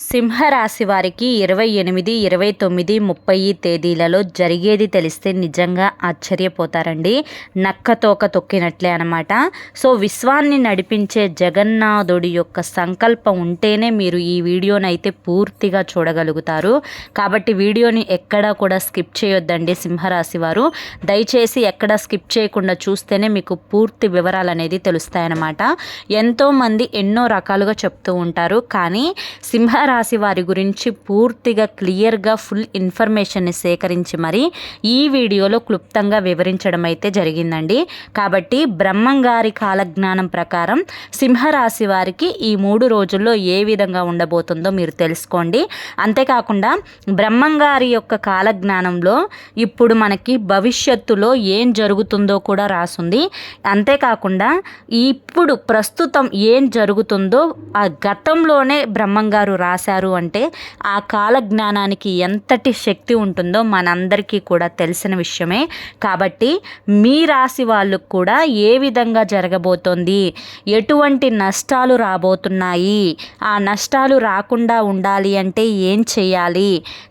సింహరాశి వారికి ఇరవై ఎనిమిది ఇరవై తొమ్మిది ముప్పై తేదీలలో జరిగేది తెలిస్తే నిజంగా ఆశ్చర్యపోతారండి. నక్కతోక తొక్కినట్లే అనమాట సో విశ్వాన్ని నడిపించే జగన్నాథుడి యొక్క సంకల్పం ఉంటేనే మీరు ఈ వీడియోని అయితే పూర్తిగా చూడగలుగుతారు. కాబట్టి వీడియోని ఎక్కడా కూడా స్కిప్ చేయొద్దండి సింహరాశి వారు. దయచేసి ఎక్కడ స్కిప్ చేయకుండా చూస్తేనే మీకు పూర్తి వివరాలు అనేది తెలుస్తాయన్నమాట. ఎంతోమంది ఎన్నో రకాలుగా చెప్తూ ఉంటారు. కానీ సింహ రాశి వారి గురించి పూర్తిగా క్లియర్గా ఫుల్ ఇన్ఫర్మేషన్ని సేకరించి మరి ఈ వీడియోలో క్లుప్తంగా వివరించడం అయితే జరిగిందండి. కాబట్టి బ్రహ్మంగారి కాలజ్ఞానం ప్రకారం సింహరాశి వారికి ఈ మూడు రోజుల్లో ఏ విధంగా ఉండబోతుందో మీరు తెలుసుకోండి. అంతేకాకుండా బ్రహ్మంగారి యొక్క కాలజ్ఞానంలో ఇప్పుడు మనకి భవిష్యత్తులో ఏం జరుగుతుందో కూడా రాసుంది. అంతేకాకుండా ఇప్పుడు ప్రస్తుతం ఏం జరుగుతుందో ఆ గతంలోనే బ్రహ్మంగారు రా రాశారు అంటే ఆ కాల జ్ఞానానికి ఎంతటి శక్తి ఉంటుందో మనందరికీ కూడా తెలిసిన విషయమే. కాబట్టి మీ రాశి వాళ్ళకు కూడా ఏ విధంగా జరగబోతోంది? ఎటువంటి నష్టాలు రాబోతున్నాయి? ఆ నష్టాలు రాకుండా ఉండాలి అంటే ఏం చేయాలి?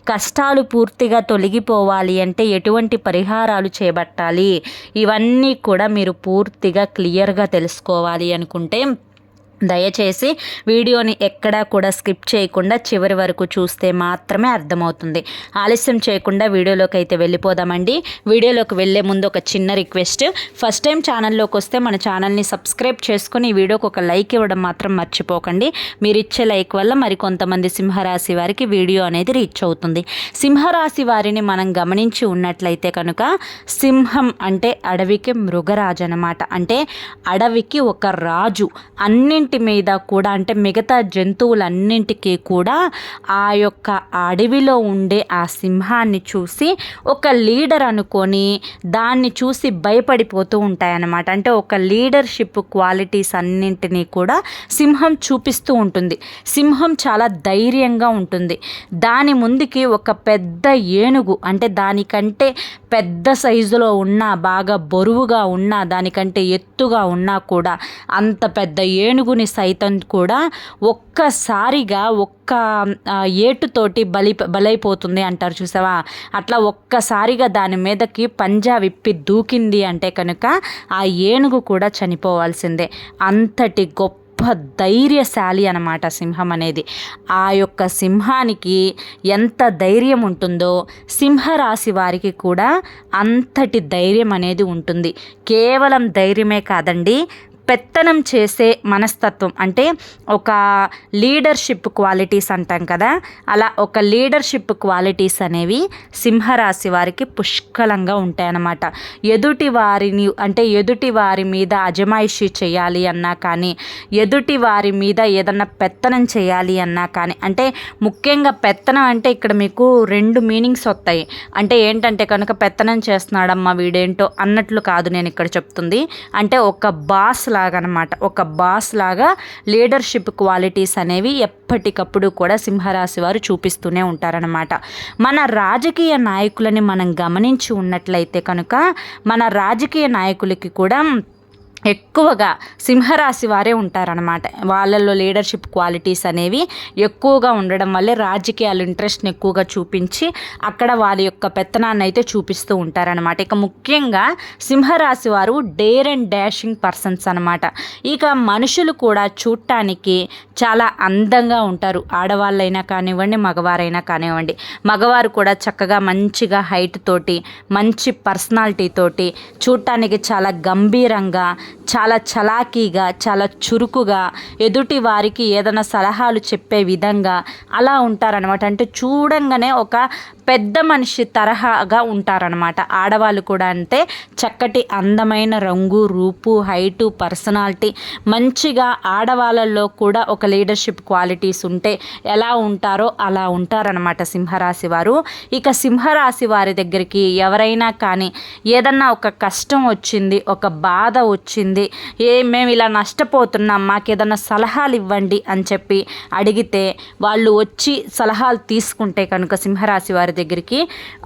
కష్టాలు పూర్తిగా తొలగిపోవాలి అంటే ఎటువంటి పరిహారాలు చేపట్టాలి? ఇవన్నీ కూడా మీరు పూర్తిగా క్లియర్గా తెలుసుకోవాలి అనుకుంటే దయచేసి వీడియోని ఎక్కడా కూడా స్కిప్ చేయకుండా చివరి వరకు చూస్తే మాత్రమే అర్థమవుతుంది. ఆలస్యం చేయకుండా వీడియోలోకి అయితే వెళ్ళిపోదామండి. వీడియోలోకి వెళ్ళే ముందు ఒక చిన్న రిక్వెస్ట్. ఫస్ట్ టైం ఛానల్లోకి వస్తే మన ఛానల్ని సబ్స్క్రైబ్ చేసుకుని ఈ వీడియోకి ఒక లైక్ ఇవ్వడం మాత్రం మర్చిపోకండి. మీరు ఇచ్చే లైక్ వల్ల మరి కొంతమంది సింహరాశి వారికి వీడియో అనేది రీచ్ అవుతుంది. సింహరాశి వారిని మనం గమనించి ఉన్నట్లయితే కనుక సింహం అంటే అడవికి మృగరాజు అనమాట అంటే అడవికి ఒక రాజు. అన్నింటి అన్నింటి మీద కూడా అంటే మిగతా జంతువులన్నింటికీ కూడా ఆ యొక్క అడవిలో ఉండే ఆ సింహాన్ని చూసి ఒక లీడర్ అనుకొని దాన్ని చూసి భయపడిపోతూ ఉంటాయన్నమాట. అంటే ఒక లీడర్షిప్ క్వాలిటీస్ అన్నింటినీ కూడా సింహం చూపిస్తూ ఉంటుంది. సింహం చాలా ధైర్యంగా ఉంటుంది. దాని ముందుకి ఒక పెద్ద ఏనుగు అంటే దానికంటే పెద్ద సైజులో ఉన్న బాగా బరువుగా ఉన్న దానికంటే ఎత్తుగా ఉన్నా కూడా అంత పెద్ద ఏనుగుని సైతం కూడా ఒక్కసారిగా ఒక్క ఏటుతోటి బలి బలైపోతుంది అంటారు చూసావా? అట్లా ఒక్కసారిగా దాని మీదకి పంజా విప్పి దూకింది అంటే కనుక ఆ ఏనుగు కూడా చనిపోవాల్సిందే. అంతటి గొప్ప గొప్ప ధైర్యశాలి అనమాట సింహం అనేది. ఆ యొక్క సింహానికి ఎంత ధైర్యం ఉంటుందో సింహరాశి వారికి కూడా అంతటి ధైర్యం అనేది ఉంటుంది. కేవలం ధైర్యమే కాదండి పెత్తనం చేసే మనస్తత్వం. అంటే ఒక లీడర్షిప్ క్వాలిటీస్ అంటాం కదా అలా ఒక లీడర్షిప్ క్వాలిటీస్ అనేవి సింహరాశి వారికి పుష్కలంగా ఉంటాయన్నమాట. ఎదుటి వారిని అంటే ఎదుటి వారి మీద అజమాయిషి చేయాలి అన్నా కానీ ఎదుటి వారి మీద ఏదన్నా పెత్తనం చేయాలి అన్నా కానీ అంటే ముఖ్యంగా పెత్తనం అంటే ఇక్కడ మీకు రెండు మీనింగ్స్ వస్తాయి. అంటే ఏంటంటే కనుక పెత్తనం చేస్తున్నాడమ్మా వీడేంటో అన్నట్లు కాదు నేను ఇక్కడ చెప్తుంది. అంటే ఒక బాస్ లాగా అనమాట ఒక బాస్ లాగా లీడర్షిప్ క్వాలిటీస్ అనేవి ఎప్పటికప్పుడు కూడా సింహరాశి వారు చూపిస్తూనే ఉంటారనమాట. మన రాజకీయ నాయకులని మనం గమనించి ఉన్నట్లయితే కనుక మన రాజకీయ నాయకులకి కూడా ఎక్కువగా సింహరాశి వారే ఉంటారనమాట వాళ్ళల్లో లీడర్షిప్ క్వాలిటీస్ అనేవి ఎక్కువగా ఉండడం వల్లే రాజకీయాలు ఇంట్రెస్ట్ని ఎక్కువగా చూపించి అక్కడ వాళ్ళ యొక్క పెత్తనాన్ని అయితే చూపిస్తూ ఉంటారనమాట ఇక ముఖ్యంగా సింహరాశి వారు డేర్ అండ్ డాషింగ్ పర్సన్స్ అనమాట ఇక మనుషులు కూడా చూడటానికి చాలా అందంగా ఉంటారు. ఆడవాళ్ళైనా కానివ్వండి మగవారైనా కానివ్వండి. మగవారు కూడా చక్కగా మంచిగా హైట్ తోటి మంచి పర్సనాలిటీ తోటి చూడటానికి చాలా గంభీరంగా చాలా చలాకీగా చాలా చురుకుగా ఎదుటి వారికి ఏదైనా సలహాలు చెప్పే విధంగా అలా ఉంటారనమాట అంటే చూడంగానే ఒక పెద్ద మనిషి తరహాగా ఉంటారనమాట ఆడవాళ్ళు కూడా అంటే చక్కటి అందమైన రంగు రూపు హైటు పర్సనాలిటీ మంచిగా ఆడవాళ్ళల్లో కూడా ఒక లీడర్షిప్ క్వాలిటీస్ ఉంటే ఎలా ఉంటారో అలా ఉంటారనమాట సింహరాశి వారు. ఇక సింహరాశి వారి దగ్గరికి ఎవరైనా కానీ ఏదన్నా ఒక కష్టం వచ్చింది ఒక బాధ వచ్చింది వచ్చింది ఏ మేము ఇలా నష్టపోతున్నాం మాకు ఏదైనా సలహాలు ఇవ్వండి అని చెప్పి అడిగితే వాళ్ళు వచ్చి సలహాలు తీసుకుంటే కనుక సింహరాశి వారి దగ్గరికి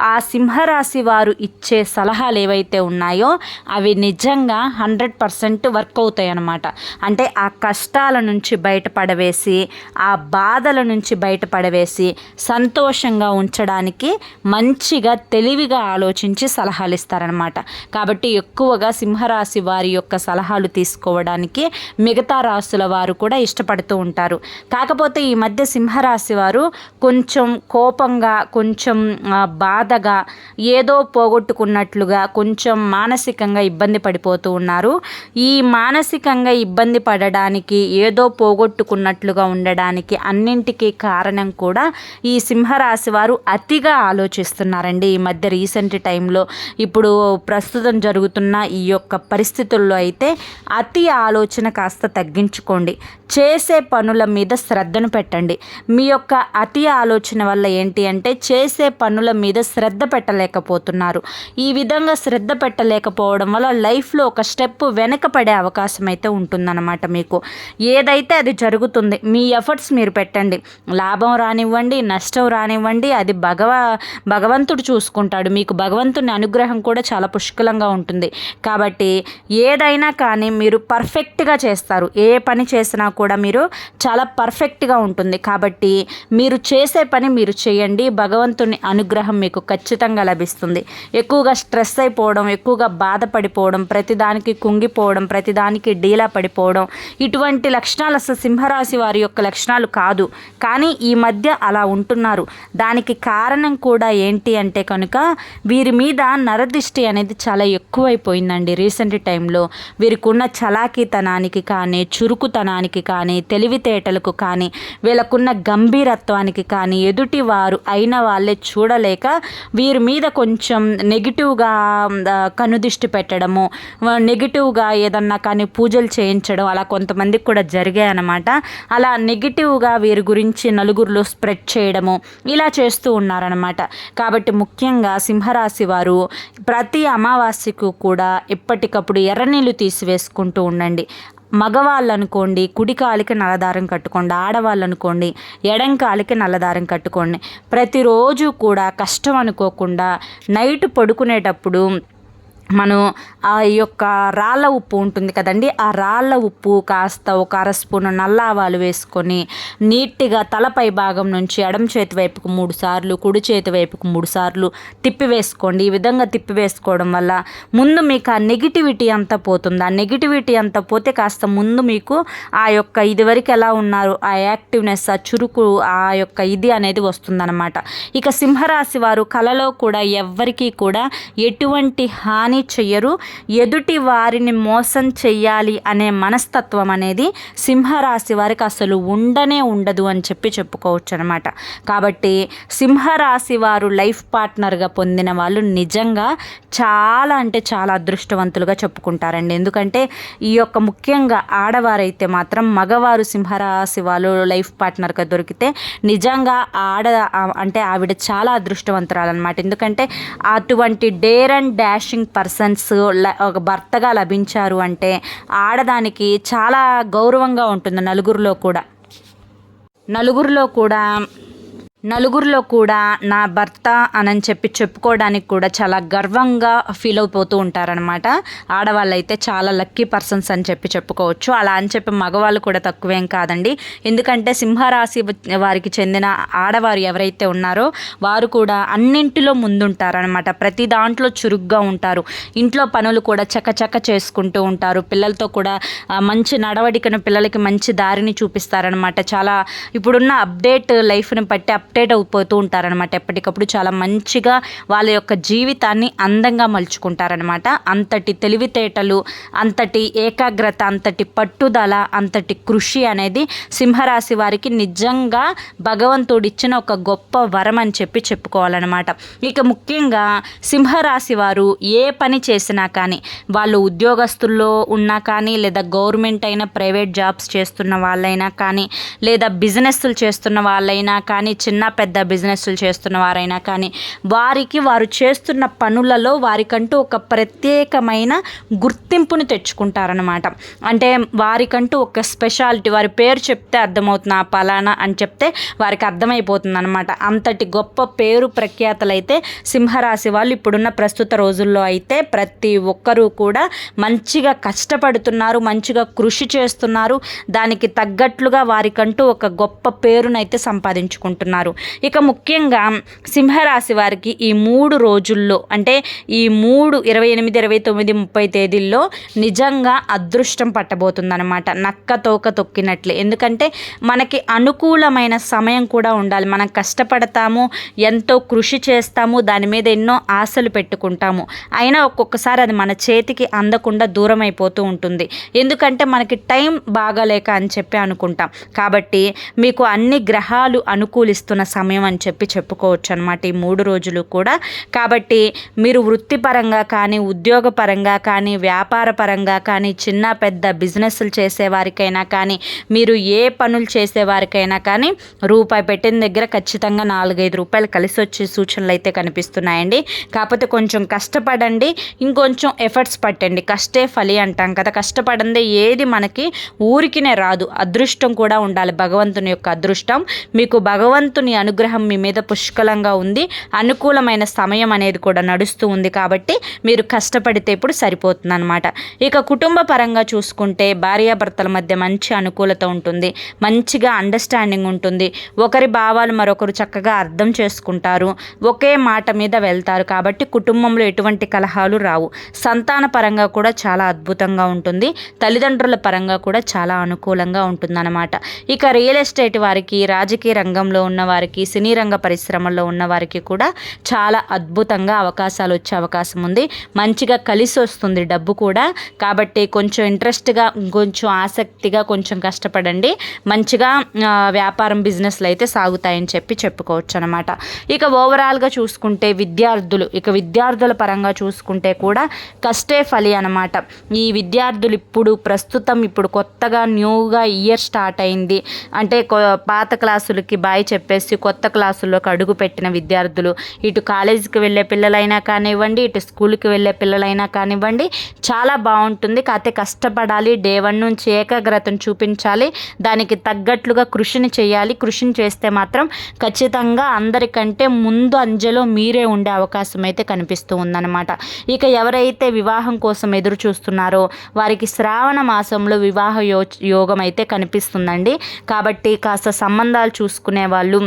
ఆ సింహరాశి వారు ఇచ్చే సలహాలు ఏవైతే ఉన్నాయో అవి నిజంగా హండ్రెడ్ పర్సెంట్ వర్క్ అవుతాయి అన్నమాట అంటే ఆ కష్టాల నుంచి బయటపడవేసి ఆ బాధల నుంచి బయటపడవేసి సంతోషంగా ఉంచడానికి మంచిగా తెలివిగా ఆలోచించి సలహాలు ఇస్తారనమాట కాబట్టి ఎక్కువగా సింహరాశి వారి యొక్క సలహాలు తీసుకోవడానికి మిగతా రాశుల వారు కూడా ఇష్టపడుతూ ఉంటారు. కాకపోతే ఈ మధ్య సింహరాశి వారు కొంచెం కోపంగా కొంచెం బాధగా ఏదో పోగొట్టుకున్నట్లుగా కొంచెం మానసికంగా ఇబ్బంది పడిపోతూ ఉన్నారు. ఈ మానసికంగా ఇబ్బంది పడడానికి ఏదో పోగొట్టుకున్నట్లుగా ఉండడానికి అన్నింటికీ కారణం కూడా ఈ సింహరాశి వారు అతిగా ఆలోచిస్తున్నారండి. ఈ మధ్య రీసెంట్ టైంలో ఇప్పుడు ప్రస్తుతం జరుగుతున్న ఈ యొక్క పరిస్థితుల్లో అయితే అతి ఆలోచన కాస్త తగ్గించుకోండి. చేసే పనుల మీద శ్రద్ధను పెట్టండి. మీ యొక్క అతి ఆలోచన వల్ల ఏంటి అంటే చేసే పనుల మీద శ్రద్ధ పెట్టలేకపోతున్నారు. ఈ విధంగా శ్రద్ధ పెట్టలేకపోవడం వల్ల లైఫ్లో ఒక స్టెప్ వెనకపడే అవకాశం అయితే ఉంటుందన్నమాట మీకు. ఏదైతే అది జరుగుతుంది మీ ఎఫర్ట్స్ మీరు పెట్టండి. లాభం రానివ్వండి నష్టం రానివ్వండి అది భగవ భగవంతుడు చూసుకుంటాడు. మీకు భగవంతుని అనుగ్రహం కూడా చాలా పుష్కలంగా ఉంటుంది. కాబట్టి ఏదైనా కానీ మీరు పర్ఫెక్ట్గా చేస్తారు. ఏ పని చేసినా కూడా మీరు చాలా పర్ఫెక్ట్గా ఉంటుంది. కాబట్టి మీరు చేసే పని మీరు చేయండి. భగవంతుని అనుగ్రహం మీకు ఖచ్చితంగా లభిస్తుంది. ఎక్కువగా స్ట్రెస్ అయిపోవడం ఎక్కువగా బాధపడిపోవడం ప్రతిదానికి కుంగిపోవడం ప్రతిదానికి డీలా పడిపోవడం ఇటువంటి లక్షణాలు అసలు సింహరాశి వారి యొక్క లక్షణాలు కాదు. కానీ ఈ మధ్య అలా ఉంటున్నారు. దానికి కారణం కూడా ఏంటి అంటే కనుక వీరి మీద నరదిష్టి అనేది చాలా ఎక్కువైపోయిందండి. రీసెంట్ టైంలో వీరికున్న చలాకీతనానికి కానీ చురుకుతనానికి కానీ తెలివితేటలకు కానీ వీళ్ళకున్న గంభీరత్వానికి కానీ ఎదుటి వారు అయిన వాళ్ళే చూడలేక వీరి మీద కొంచెం నెగిటివ్గా కనుదిష్టి పెట్టడము నెగిటివ్గా ఏదన్నా కానీ పూజలు చేయించడం అలా కొంతమందికి కూడా జరిగాయి అనమాట అలా నెగిటివ్గా వీరి గురించి నలుగురిలో స్ప్రెడ్ చేయడము ఇలా చేస్తూ ఉన్నారనమాట కాబట్టి ముఖ్యంగా సింహరాశి వారు ప్రతి అమావాస్యకు కూడా ఎప్పటికప్పుడు ఎర్రనీళ్ళు తీసివేసుకుంటూ ఉండండి. మగవాళ్ళు అనుకోండి కుడి కాలికి నల్లదారం కట్టుకోండి ఆడవాళ్ళు అనుకోండి ఎడం కాలికి నల్లదారం కట్టుకోండి. ప్రతిరోజు కూడా కష్టం అనుకోకుండా నైట్ పడుకునేటప్పుడు మనం ఆ యొక్క రాళ్ళ ఉప్పు ఉంటుంది కదండి ఆ రాళ్ళ ఉప్పు కాస్త ఒక అర స్పూన్ నల్ల ఆవాలు వేసుకొని నీట్గా తలపై భాగం నుంచి ఎడం చేతి వైపుకు మూడు సార్లు కుడి చేతి వైపుకు మూడు సార్లు తిప్పి వేసుకోండి. ఈ విధంగా తిప్పి వేసుకోవడం వల్ల ముందు మీకు ఆ నెగిటివిటీ అంతా పోతుంది. ఆ నెగిటివిటీ అంతా పోతే కాస్త ముందు మీకు ఆ యొక్క ఇదివరకు ఎలా ఉన్నారు ఆ యాక్టివ్నెస్ ఆ చురుకు ఆ యొక్క ఇది అనేది వస్తుందన్నమాట. ఇక సింహరాశి వారు కళలో కూడా ఎవ్వరికీ కూడా ఎటువంటి హాని చెయ్యరు ఎదుటి వారిని మోసం చెయ్యాలి అనే మనస్తత్వం అనేది సింహరాశి వారికి అసలు ఉండనే ఉండదు అని చెప్పి చెప్పుకోవచ్చు అనమాట కాబట్టి సింహరాశి వారు లైఫ్ పార్ట్నర్గా పొందిన వాళ్ళు నిజంగా చాలా అంటే చాలా అదృష్టవంతులుగా చెప్పుకుంటారండి. ఎందుకంటే ఈ యొక్క ముఖ్యంగా ఆడవారైతే మాత్రం మగవారు సింహరాశి వాళ్ళు లైఫ్ పార్ట్నర్గా దొరికితే నిజంగా ఆడ అంటే ఆవిడ చాలా అదృష్టవంతురాలన్నమాట. ఎందుకంటే అటువంటి dare and dashing person persons ఒక భర్తగా లభించారు అంటే ఆడదానికి చాలా గౌరవంగా ఉంటుంది నలుగురిలో కూడా. నలుగురిలో కూడా నలుగురిలో కూడా నా భర్త అని చెప్పి చెప్పుకోవడానికి కూడా చాలా గర్వంగా ఫీల్ అయిపోతూ ఉంటారనమాట ఆడవాళ్ళు అయితే చాలా లక్కీ పర్సన్స్ అని చెప్పి చెప్పుకోవచ్చు. అలా అని చెప్పి మగవాళ్ళు కూడా తక్కువేం కాదండి. ఎందుకంటే సింహరాశి వారికి చెందిన ఆడవారు ఎవరైతే ఉన్నారో వారు కూడా అన్నింటిలో ముందుంటారనమాట ప్రతి దాంట్లో చురుగ్గా ఉంటారు. ఇంట్లో పనులు కూడా చకచక చేసుకుంటూ ఉంటారు. పిల్లలతో కూడా మంచి నడవడికను పిల్లలకి మంచి దారిని చూపిస్తారనమాట చాలా ఇప్పుడున్న అప్డేట్ లైఫ్ని బట్టి అప్డేట్ అయిపోతూ ఉంటారనమాట ఎప్పటికప్పుడు చాలా మంచిగా వాళ్ళ యొక్క జీవితాన్ని అందంగా మలుచుకుంటారనమాట అంతటి తెలివితేటలు అంతటి ఏకాగ్రత అంతటి పట్టుదల అంతటి కృషి అనేది సింహరాశి వారికి నిజంగా భగవంతుడిచ్చిన ఒక గొప్ప వరం అని చెప్పి చెప్పుకోవాలన్నమాట. ఇక ముఖ్యంగా సింహరాశి వారు ఏ పని చేసినా కానీ వాళ్ళు ఉద్యోగస్తుల్లో ఉన్నా కానీ లేదా గవర్నమెంట్ అయినా ప్రైవేట్ జాబ్స్ చేస్తున్న వాళ్ళైనా కానీ లేదా బిజినెస్లు చేస్తున్న వాళ్ళైనా కానీ చిన్న చిన్న పెద్ద బిజినెస్లు చేస్తున్న వారైనా కానీ వారికి వారు చేస్తున్న పనులలో వారికంటూ ఒక ప్రత్యేకమైన గుర్తింపును తెచ్చుకుంటారనమాట అంటే వారికంటూ ఒక స్పెషాలిటీ వారి పేరు చెప్తే అర్థమవుతుంది ఆ పలానా అని చెప్తే వారికి అర్థమైపోతుంది అనమాట అంతటి గొప్ప పేరు ప్రఖ్యాతలు అయితే సింహరాశి వాళ్ళు ఇప్పుడున్న ప్రస్తుత రోజుల్లో అయితే ప్రతి ఒక్కరూ కూడా మంచిగా కష్టపడుతున్నారు మంచిగా కృషి చేస్తున్నారు. దానికి తగ్గట్లుగా వారికంటూ ఒక గొప్ప పేరునైతే సంపాదించుకుంటున్నారు. ఇక ముఖ్యంగా సింహరాశి వారికి ఈ మూడు రోజుల్లో అంటే ఈ మూడు ఇరవై ఎనిమిది ఇరవై తొమ్మిది ముప్పై తేదీల్లో నిజంగా అదృష్టం పట్టబోతుందన్నమాట. నక్క తోక తొక్కినట్లే. ఎందుకంటే మనకి అనుకూలమైన సమయం కూడా ఉండాలి. మనం కష్టపడతాము ఎంతో కృషి చేస్తాము దాని మీద ఎన్నో ఆశలు పెట్టుకుంటాము. అయినా ఒక్కొక్కసారి అది మన చేతికి అందకుండా దూరం అయిపోతూ ఉంటుంది. ఎందుకంటే మనకి టైం బాగాలేక అని చెప్పి అనుకుంటాం. కాబట్టి మీకు అన్ని గ్రహాలు అనుకూలిస్తున్నాయి. అనుకూలిస్తున్న సమయం అని చెప్పి చెప్పుకోవచ్చు అనమాట ఈ మూడు రోజులు కూడా. కాబట్టి మీరు వృత్తిపరంగా కానీ ఉద్యోగపరంగా కానీ వ్యాపార పరంగా కానీ చిన్న పెద్ద బిజినెస్లు చేసేవారికైనా కానీ మీరు ఏ పనులు చేసేవారికైనా కానీ రూపాయి పెట్టిన దగ్గర ఖచ్చితంగా నాలుగైదు రూపాయలు కలిసి వచ్చే సూచనలు అయితే కనిపిస్తున్నాయండి. కాకపోతే కొంచెం కష్టపడండి ఇంకొంచెం ఎఫర్ట్స్ పట్టండి. కష్టే ఫలి అంటాం కదా. కష్టపడందే ఏది మనకి ఊరికినే రాదు. అదృష్టం కూడా ఉండాలి. భగవంతుని యొక్క అదృష్టం. మీకు భగవంతుని అనుగ్రహం మీ మీద పుష్కలంగా ఉంది. అనుకూలమైన సమయం అనేది కూడా నడుస్తూ ఉంది కాబట్టి మీరు కష్టపడితే ఇప్పుడు సరిపోతుంది అనమాట ఇక కుటుంబ పరంగా చూసుకుంటే భార్యాభర్తల మధ్య మంచి అనుకూలత ఉంటుంది. మంచిగా అండర్స్టాండింగ్ ఉంటుంది. ఒకరి భావాలు మరొకరు చక్కగా అర్థం చేసుకుంటారు. ఒకే మాట మీద వెళ్తారు కాబట్టి కుటుంబంలో ఎటువంటి కలహాలు రావు. సంతాన పరంగా కూడా చాలా అద్భుతంగా ఉంటుంది. తల్లిదండ్రుల పరంగా కూడా చాలా అనుకూలంగా ఉంటుందన్నమాట. ఇక రియల్ ఎస్టేట్ వారికి రాజకీయ రంగంలో ఉన్న వారికి వారికి సినీ రంగ పరిశ్రమల్లో ఉన్న వారికి కూడా చాలా అద్భుతంగా అవకాశాలు వచ్చే అవకాశం ఉంది. మంచిగా కలిసి వస్తుంది డబ్బు కూడా. కాబట్టి కొంచెం ఇంట్రెస్ట్గా కొంచెం ఆసక్తిగా కొంచెం కష్టపడండి. మంచిగా వ్యాపారం బిజినెస్లు అయితే సాగుతాయని చెప్పి చెప్పుకోవచ్చు అనమాట ఇక ఓవరాల్గా చూసుకుంటే విద్యార్థులు ఇక విద్యార్థుల పరంగా చూసుకుంటే కూడా కష్టే ఫలి అనమాట ఈ విద్యార్థులు ఇప్పుడు ప్రస్తుతం ఇప్పుడు కొత్తగా న్యూగా ఇయర్ స్టార్ట్ అయింది. అంటే పాత క్లాసులకి బాయ్ చెప్పేసి కొత్త క్లాసుల్లోకి అడుగు పెట్టిన విద్యార్థులు ఇటు కాలేజీకి వెళ్ళే పిల్లలైనా కానివ్వండి ఇటు స్కూల్కి వెళ్ళే పిల్లలైనా కానివ్వండి చాలా బాగుంటుంది. కాకపోతే కష్టపడాలి డే వన్ నుంచి ఏకాగ్రతను చూపించాలి. దానికి తగ్గట్లుగా కృషిని చేయాలి. కృషిని చేస్తే మాత్రం ఖచ్చితంగా అందరికంటే ముందు అంజలో మీరే ఉండే అవకాశం అయితే కనిపిస్తూ ఉందన్నమాట. ఇక ఎవరైతే వివాహం కోసం ఎదురు చూస్తున్నారో వారికి శ్రావణ మాసంలో వివాహ యో యోగం అయితే కనిపిస్తుందండి. కాబట్టి కాస్త సంబంధాలు చూసుకునే వాళ్ళు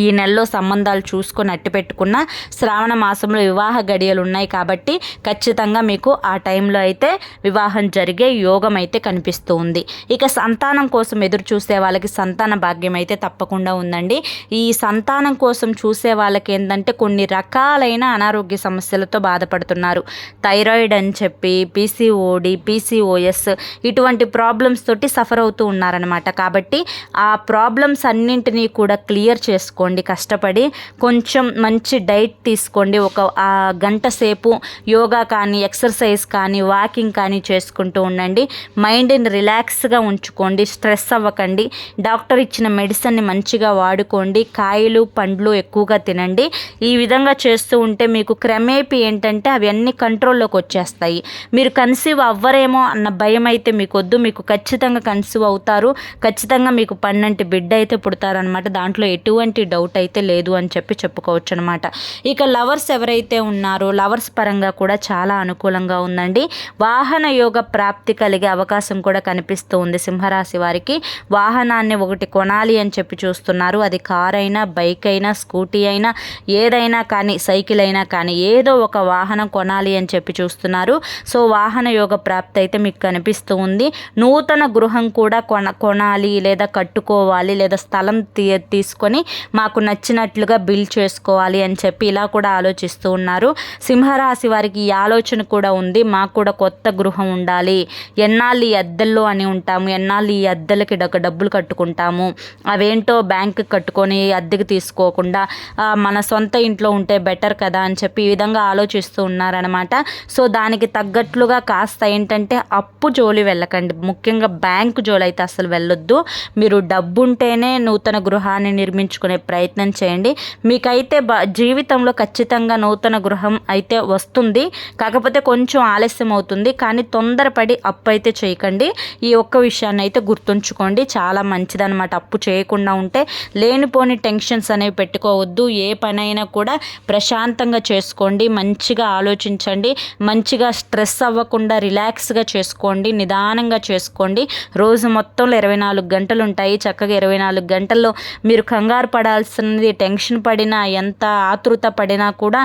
ఈ నెలలో సంబంధాలు చూసుకొని అట్టి పెట్టుకున్న శ్రావణ మాసంలో వివాహ గడియలు ఉన్నాయి కాబట్టి ఖచ్చితంగా మీకు ఆ టైంలో అయితే వివాహం జరిగే యోగం అయితే కనిపిస్తూ ఉంది. ఇక సంతానం కోసం ఎదురు చూసే వాళ్ళకి సంతాన భాగ్యం అయితే తప్పకుండా ఉందండి. ఈ సంతానం కోసం చూసే వాళ్ళకి ఏంటంటే కొన్ని రకాలైన అనారోగ్య సమస్యలతో బాధపడుతున్నారు. థైరాయిడ్ అని చెప్పి పీసీఓడి పీసీఓఎస్ ఇటువంటి ప్రాబ్లమ్స్ తోటి సఫర్ అవుతూ ఉన్నారనమాట కాబట్టి ఆ ప్రాబ్లమ్స్ అన్నింటినీ కూడా క్లియర్ చేసుకో చేసుకోండి కష్టపడి కొంచెం మంచి డైట్ తీసుకోండి. ఒక గంట సేపు యోగా కానీ ఎక్సర్సైజ్ కానీ వాకింగ్ కానీ చేసుకుంటూ ఉండండి. మైండ్ని రిలాక్స్గా ఉంచుకోండి స్ట్రెస్ అవ్వకండి. డాక్టర్ ఇచ్చిన మెడిసిన్ని మంచిగా వాడుకోండి. కాయలు పండ్లు ఎక్కువగా తినండి. ఈ విధంగా చేస్తూ ఉంటే మీకు క్రమేపీ ఏంటంటే అవి అన్నీ కంట్రోల్లోకి వచ్చేస్తాయి. మీరు కన్సీవ్ అవ్వరేమో అన్న భయం అయితే మీకు వద్దు. మీకు ఖచ్చితంగా కన్సీవ్ అవుతారు. ఖచ్చితంగా మీకు పన్నంటి బిడ్డ అయితే పుడతారనమాట దాంట్లో ఎటువంటి డౌట్ అయితే లేదు అని చెప్పి చెప్పుకోవచ్చు అనమాట ఇక లవర్స్ ఎవరైతే ఉన్నారో లవర్స్ పరంగా కూడా చాలా అనుకూలంగా ఉందండి. వాహన యోగ ప్రాప్తి కలిగే అవకాశం కూడా కనిపిస్తూ ఉంది సింహరాశి వారికి. వాహనాన్ని ఒకటి కొనాలి అని చెప్పి చూస్తున్నారు. అది కార్ అయినా బైక్ అయినా స్కూటీ అయినా ఏదైనా కానీ సైకిల్ అయినా కానీ ఏదో ఒక వాహనం కొనాలి అని చెప్పి చూస్తున్నారు. సో వాహన యోగ ప్రాప్తి అయితే మీకు కనిపిస్తూ ఉంది. నూతన గృహం కూడా కొన కొనాలి లేదా కట్టుకోవాలి లేదా స్థలం తీ తీసుకొని మా మాకు నచ్చినట్లుగా బిల్ చేసుకోవాలి అని చెప్పి ఇలా కూడా ఆలోచిస్తూ ఉన్నారు. సింహరాశి వారికి ఈ ఆలోచన కూడా ఉంది. మాకు కూడా కొత్త గృహం ఉండాలి. ఎన్నాళ్ళు ఈ అద్దెల్లో అని ఉంటాము. ఎన్నాళ్ళు ఈ అద్దెలకి డబ్బులు కట్టుకుంటాము. అవేంటో బ్యాంకు కట్టుకొని అద్దెకి తీసుకోకుండా మన సొంత ఇంట్లో ఉంటే బెటర్ కదా అని చెప్పి ఈ విధంగా ఆలోచిస్తూ ఉన్నారనమాట సో దానికి తగ్గట్లుగా కాస్త ఏంటంటే అప్పు జోలి వెళ్ళకండి. ముఖ్యంగా బ్యాంకు జోలి అయితే అసలు వెళ్ళొద్దు. మీరు డబ్బు ఉంటేనే నూతన గృహాన్ని నిర్మించుకునే ప్రయత్నం చేయండి. మీకైతే బ జీవితంలో ఖచ్చితంగా నూతన గృహం అయితే వస్తుంది. కాకపోతే కొంచెం ఆలస్యం అవుతుంది. కానీ తొందరపడి అప్పు అయితే చేయకండి. ఈ ఒక్క విషయాన్ని అయితే గుర్తుంచుకోండి. చాలా మంచిదన్నమాట. అప్పు చేయకుండా ఉంటే లేనిపోని టెన్షన్స్ అనేవి పెట్టుకోవద్దు. ఏ పనైనా కూడా ప్రశాంతంగా చేసుకోండి. మంచిగా ఆలోచించండి. మంచిగా స్ట్రెస్ అవ్వకుండా రిలాక్స్గా చేసుకోండి. నిదానంగా చేసుకోండి. రోజు మొత్తంలో ఇరవై నాలుగు గంటలు ఉంటాయి చక్కగా ఇరవై నాలుగు గంటల్లో మీరు కంగారు పడాల్సినది టెన్షన్ పడినా ఎంత ఆతృత పడినా కూడా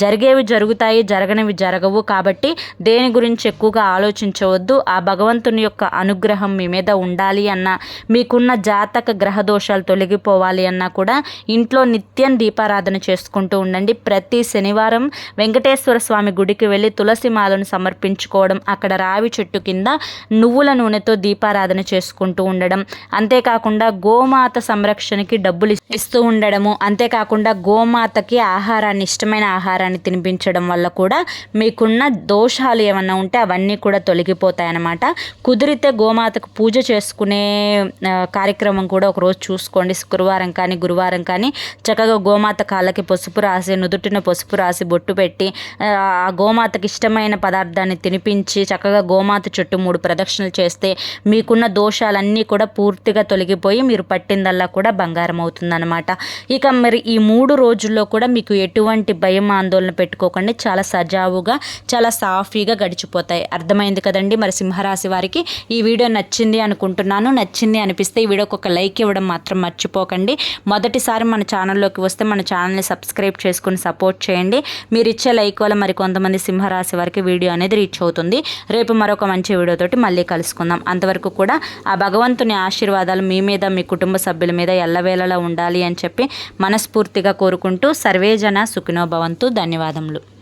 జరిగేవి జరుగుతాయి జరగనివి జరగవు. కాబట్టి దేని గురించి ఎక్కువగా ఆలోచించవద్దు. ఆ భగవంతుని యొక్క అనుగ్రహం మీ మీద ఉండాలి అన్న మీకున్న జాతక గ్రహ దోషాలు తొలగిపోవాలి అన్నా కూడా ఇంట్లో నిత్యం దీపారాధన చేసుకుంటూ ఉండండి. ప్రతి శనివారం వెంకటేశ్వర స్వామి గుడికి వెళ్ళి తులసి మాలను సమర్పించుకోవడం అక్కడ రావి చెట్టు కింద నువ్వుల నూనెతో దీపారాధన చేసుకుంటూ ఉండడం. అంతేకాకుండా గోమాత సంరక్షణకి డబ్బులు ఇస్తూ ఉండడము. అంతేకాకుండా గోమాతకి ఆహారాన్ని ఇష్టమైన ఆహారాన్ని తినిపించడం వల్ల కూడా మీకున్న దోషాలు ఏమన్నా ఉంటే అవన్నీ కూడా తొలగిపోతాయి అన్నమాట కుదిరితే గోమాతకు పూజ చేసుకునే కార్యక్రమం కూడా ఒకరోజు చూసుకోండి. శుక్రవారం కానీ గురువారం కానీ చక్కగా గోమాత కాళ్ళకి పసుపు రాసి నుదుటిన పసుపు రాసి బొట్టు పెట్టి ఆ గోమాతకి ఇష్టమైన పదార్థాన్ని తినిపించి చక్కగా గోమాత చుట్టూ మూడు ప్రదక్షిణలు చేస్తే మీకున్న దోషాలన్నీ కూడా పూర్తిగా తొలగిపోయి మీరు పట్టిందల్లా కూడా బంగారం అవుతుందన్నమాట. ఇక మరి ఈ మూడు రోజుల్లో కూడా మీకు ఎటువంటి భయం ఆందోళన పెట్టుకోకండి. చాలా సజావుగా చాలా సాఫీగా గడిచిపోతాయి. అర్థమైంది కదండి? మరి సింహరాశి వారికి ఈ వీడియో నచ్చింది అనుకుంటున్నాను. నచ్చింది అనిపిస్తే ఈ వీడియోకి ఒక లైక్ ఇవ్వడం మాత్రం మర్చిపోకండి. మొదటిసారి మన ఛానల్లోకి వస్తే మన ఛానల్ని సబ్స్క్రైబ్ చేసుకుని సపోర్ట్ చేయండి. మీరు ఇచ్చే లైక్ వల్ల మరి కొంతమంది సింహరాశి వారికి వీడియో అనేది రీచ్ అవుతుంది. రేపు మరొక మంచి వీడియోతోటి మళ్ళీ కలుసుకుందాం. అంతవరకు కూడా ఆ భగవంతుని ఆశీర్వాదాలు మీ మీద మీ కుటుంబ సభ్యుల మీద ఎల్లవేళలా ఉండాలి. అని చెప్పి మనస్ఫూర్తిగా కోరుకుంటూ సర్వేజన సుఖినోభవంతు. ధన్యవాదములు.